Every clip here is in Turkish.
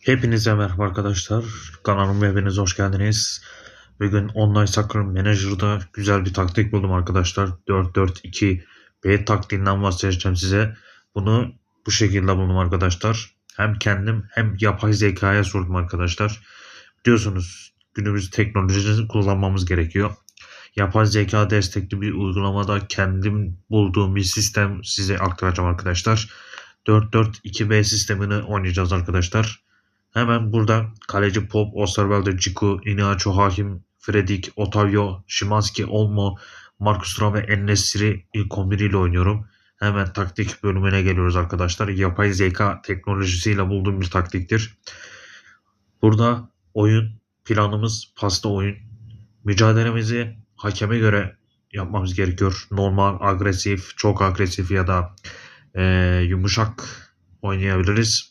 Hepinize merhaba arkadaşlar. Kanalıma hepiniz hoş geldiniz. Bugün Online Soccer Manager'da güzel bir taktik buldum arkadaşlar. 4-4-2 B taktiğinden bahsedeceğim size. Bunu bu şekilde buldum arkadaşlar. Hem kendim hem yapay zekaya sordum arkadaşlar. Biliyorsunuz günümüz teknolojisini kullanmamız gerekiyor. Yapay zeka destekli bir uygulamada kendim bulduğum bir sistem size aktaracağım arkadaşlar. 4-4-2B sistemini oynayacağız arkadaşlar. Hemen burada kaleci Pop, Osterwalder, Ciku, Inacho, Hakim, Fredik, Otavio, Şimanski, Olmo, Marcus Thuram ve Ennesiri ilk 11 ile oynuyorum. Hemen taktik bölümüne geliyoruz arkadaşlar. Yapay zeka teknolojisiyle bulduğum bir taktiktir. Burada oyun planımız pasta oyun. Mücadelemizi hakeme göre yapmamız gerekiyor. Normal, agresif, çok agresif ya da eee, yumuşak oynayabiliriz.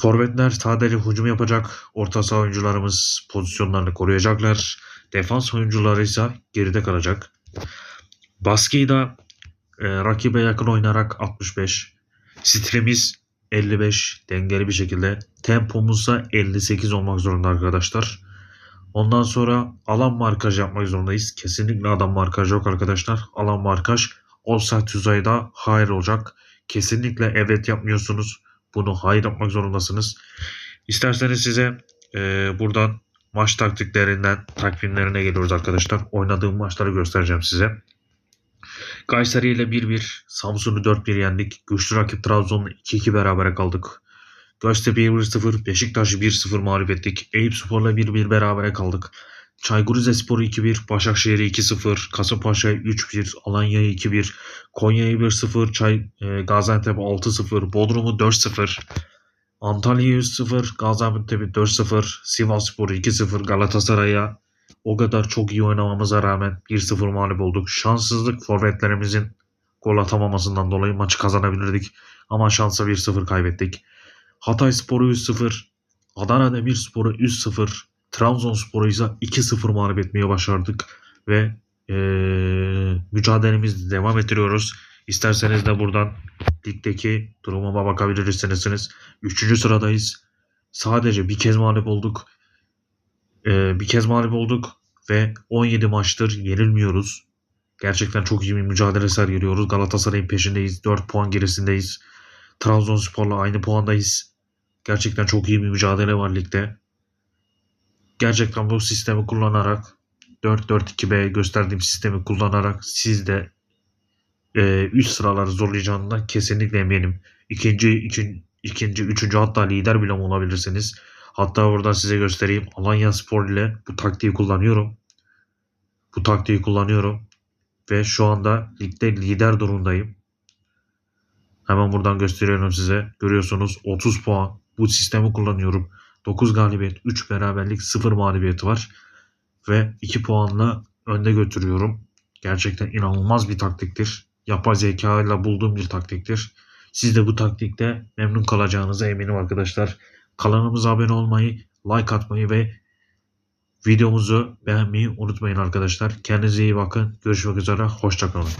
Forvetler sadece hücum yapacak. Orta saha oyuncularımız pozisyonlarını koruyacaklar. Defans oyuncuları ise geride kalacak. Baskıyı da e, rakibe yakın oynarak 65. Stremiz 55 dengeli bir şekilde. Tempomuzsa 58 olmak zorunda arkadaşlar. Ondan sonra alan markaj yapmak zorundayız. Kesinlikle adam markaj yok arkadaşlar. Alan markaj offside düzeyde hayır olacak. Kesinlikle evet yapmıyorsunuz. Bunu hayır yapmak zorundasınız. İsterseniz size e, buradan maç taktiklerinden takvimlerine geliyoruz arkadaşlar. Oynadığım maçları göstereceğim size. Kayseri ile 1-1, Samsun'u 4-1 yendik. Güçlü rakip Trabzon'la 2-2 berabere kaldık. Göztepe'yi 1-0, Beşiktaş'ı 1-0 mağlup ettik. Eyüp Spor'la 1-1 berabere kaldık. Çaykur Rizespor'u 2-1, Başakşehir'i 2-0, Kasımpaşa'yı 3-1, Alanya'yı 2-1, Konya'yı 1-0, Çay, e, Gaziantep 6-0, Bodrum'u 4-0, Antalya'yı 3-0, Gaziantep'i 4-0, Sivasspor'u 2-0, Galatasaray'a o kadar çok iyi oynamamıza rağmen 1-0 mağlup olduk. Şanssızlık forvetlerimizin gol atamamasından dolayı maçı kazanabilirdik. Ama şansa 1-0 kaybettik. Hatay Sporu 3-0, Adana Demirspor'u 3-0, Trabzonspor'u ise 2-0 mağlup etmeye başardık. Ve eee mücadelemizi devam ettiriyoruz. İsterseniz de buradan ligdeki durumuma bakabilirsiniz. Üçüncü sıradayız. Sadece bir kez mağlup olduk. Ee, bir kez mağlup olduk ve 17 maçtır yenilmiyoruz. Gerçekten çok iyi bir mücadele sergiliyoruz. Galatasaray'ın peşindeyiz. 4 puan gerisindeyiz. Trabzonspor'la aynı puandayız. Gerçekten çok iyi bir mücadele var ligde. Gerçekten bu sistemi kullanarak 4-4-2B gösterdiğim sistemi kullanarak siz de e, üst sıraları zorlayacağından kesinlikle eminim. İkinci, ikinci, ikinci, üçüncü hatta lider bile olabilirsiniz. Hatta burada size göstereyim. Alanya Spor ile bu taktiği kullanıyorum. Bu taktiği kullanıyorum. Ve şu anda ligde lider durumdayım. Hemen buradan gösteriyorum size. Görüyorsunuz 30 puan. Bu sistemi kullanıyorum. 9 galibiyet, 3 beraberlik, 0 mağlubiyeti var. Ve 2 puanla önde götürüyorum. Gerçekten inanılmaz bir taktiktir. Yapay zeka ile bulduğum bir taktiktir. Siz de bu taktikte memnun kalacağınıza eminim arkadaşlar. Kanalımıza abone olmayı, like atmayı ve videomuzu beğenmeyi unutmayın arkadaşlar. Kendinize iyi bakın. Görüşmek üzere. Hoşçakalın.